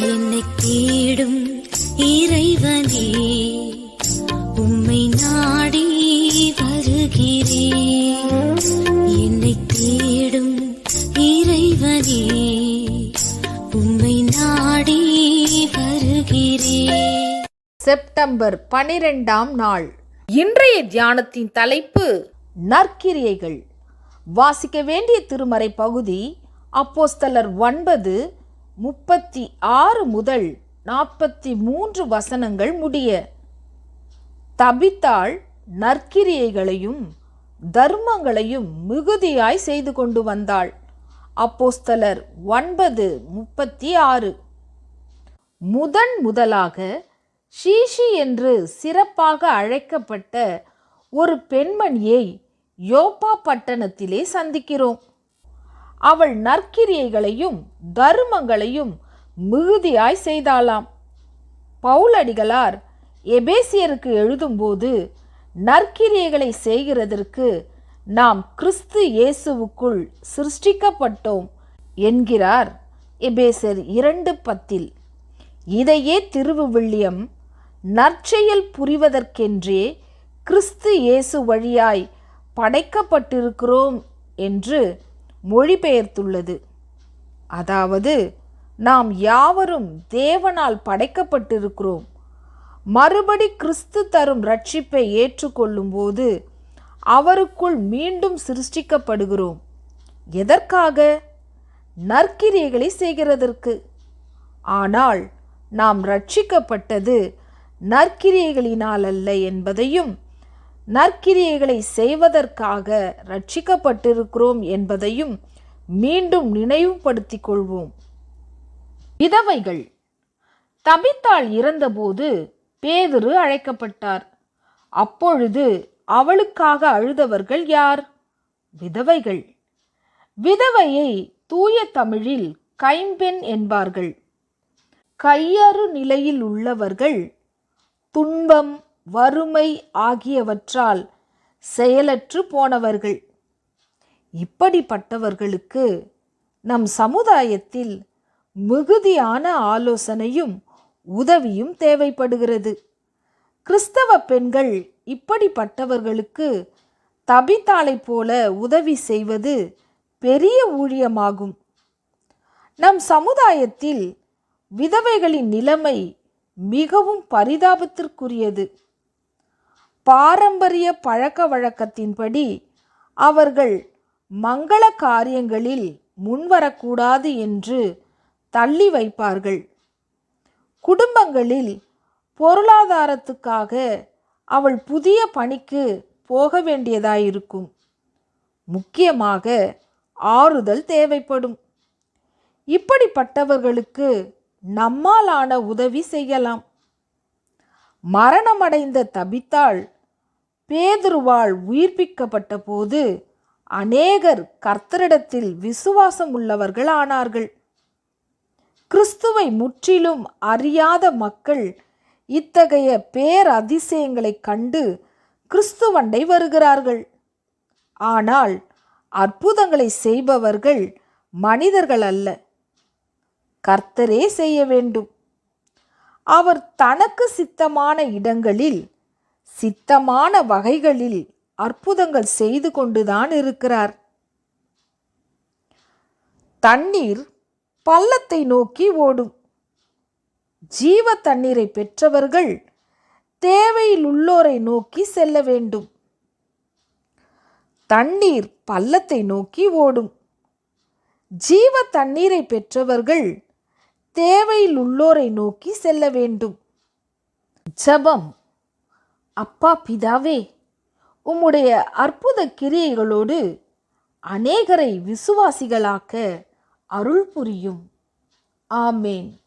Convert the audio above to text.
என்னை தேடும் இறைவனே உம்மை நாடி வருகிறேன் என்னை தேடும் இறைவனே உம்மை நாடி வருகிறேன் செப்டம்பர் பனிரெண்டாம் நாள். இன்றைய தியானத்தின் தலைப்பு நற்கிரியைகள். வாசிக்க வேண்டிய திருமறை பகுதி அப்போஸ்தலர் ஒன்பது முப்பத்தி ஆறு முதல் நாற்பத்தி மூன்று வசனங்கள் முடிய தபித்தாள் நற்கிரியைகளையும் தர்மங்களையும் மிகுதியாய் செய்து கொண்டு வந்தாள். அப்போஸ்தலர் ஒன்பது முப்பத்தி ஆறு. முதன் முதலாக ஷீஷி என்று சிறப்பாக அழைக்கப்பட்ட ஒரு பெண்மணியை யோப்பா பட்டணத்திலே சந்திக்கிறோம். அவள் நற்கிரியைகளையும் தருமங்களையும் மிகுதியாய் செய்தாளாம். பவுலடிகளார் எபேசியருக்கு எழுதும்போது நற்கிரியைகளை செய்கிறதற்கு நாம் கிறிஸ்து இயேசுவுக்குள் சிருஷ்டிக்கப்பட்டோம் என்கிறார் எபேசர் இரண்டு பத்தில். இதையே திருவுவில்லியம் நற்செயல் புரிவதற்கென்றே கிறிஸ்து இயேசு வழியாய் படைக்கப்பட்டிருக்கிறோம் என்று மொழிபெயர்த்துள்ளது. அதாவது நாம் யாவரும் தேவனால் படைக்கப்பட்டிருக்கிறோம். மறுபடி கிறிஸ்து தரும் ரட்சிப்பை ஏற்றுக்கொள்ளும்போது அவருக்குள் மீண்டும் சிருஷ்டிக்கப்படுகிறோம். எதற்காக? நற்கிரியைகளை செய்கிறதற்கு. ஆனால் நாம் ரட்சிக்கப்பட்டது நற்கிரியைகளினால் அல்ல என்பதையும் நற்கிரியைகளை செய்வதற்காக ரட்சிக்கப்பட்டிருக்கிறோம் என்பதையும் மீண்டும் நினைவுபடுத்திக் கொள்வோம். விதவைகள். தபித்தாள் இறந்தபோது பேதுரு அழைக்கப்பட்டார். அப்பொழுது அவளுக்காக அழுதவர்கள் யார்? விதவைகள். விதவையை தூய தமிழில் கைம்பெண் என்பார்கள். கையறு நிலையில் உள்ளவர்கள் துன்பம் வறுமை ஆகியவற்றால் செயலற்று போனவர்கள். இப்படிப்பட்டவர்களுக்கு நம் சமுதாயத்தில் மிகுதியான ஆலோசனையும் உதவியும் தேவைப்படுகிறது. கிறிஸ்தவ பெண்கள் இப்படிப்பட்டவர்களுக்கு தபித்தாளைப் போல உதவி செய்வது பெரிய ஊழியமாகும். நம் சமுதாயத்தில் விதவைகளின் நிலைமை மிகவும் பரிதாபத்திற்குரியது. பாரம்பரிய பழக்க வழக்கத்தின்படி அவர்கள் மங்கள காரியங்களில் முன்வரக்கூடாது என்று தள்ளி வைப்பார்கள். குடும்பங்களில் பொருளாதாரத்துக்காக அவள் புதிய பணிக்கு போக வேண்டியதாயிருக்கும். முக்கியமாக ஆறுதல் தேவைப்படும். இப்படிப்பட்டவர்களுக்கு நம்மாலான உதவி செய்யலாம். மரணமடைந்த தபித்தாள் பேதுருவால் உயிர்ப்பிக்கப்பட்ட போது அநேகர் கர்த்தரிடத்தில் விசுவாசம் உள்ளவர்கள் ஆனார்கள் கிறிஸ்துவை முற்றிலும் அறியாத மக்கள் இத்தகைய பேரதிசயங்களைக் கண்டு கிறிஸ்துவண்டை வருகிறார்கள். ஆனால் அற்புதங்களை செய்பவர்கள் மனிதர்கள் அல்ல கர்த்தரே செய்ய வேண்டும். அவர் தனக்கு சித்தமான இடங்களில் சித்தமான வகைகளில் அற்புதங்கள் செய்து கொண்டுதான் இருக்கிறார். தண்ணீர் பள்ளத்தை நோக்கி ஓடும். ஜீவ தண்ணீரை பெற்றவர்கள் தேவையில் உள்ளோரை நோக்கி செல்ல வேண்டும். தண்ணீர் பள்ளத்தை நோக்கி ஓடும். ஜீவ தண்ணீரை பெற்றவர்கள் தேவையில் உள்ளோரை நோக்கி செல்ல வேண்டும். ஜபம். அப்பா பிதாவே உம்முடைய அற்புத கிரியைகளோடு அநேகரை விசுவாசிகளாக்க அருள் புரியும். ஆமேன்.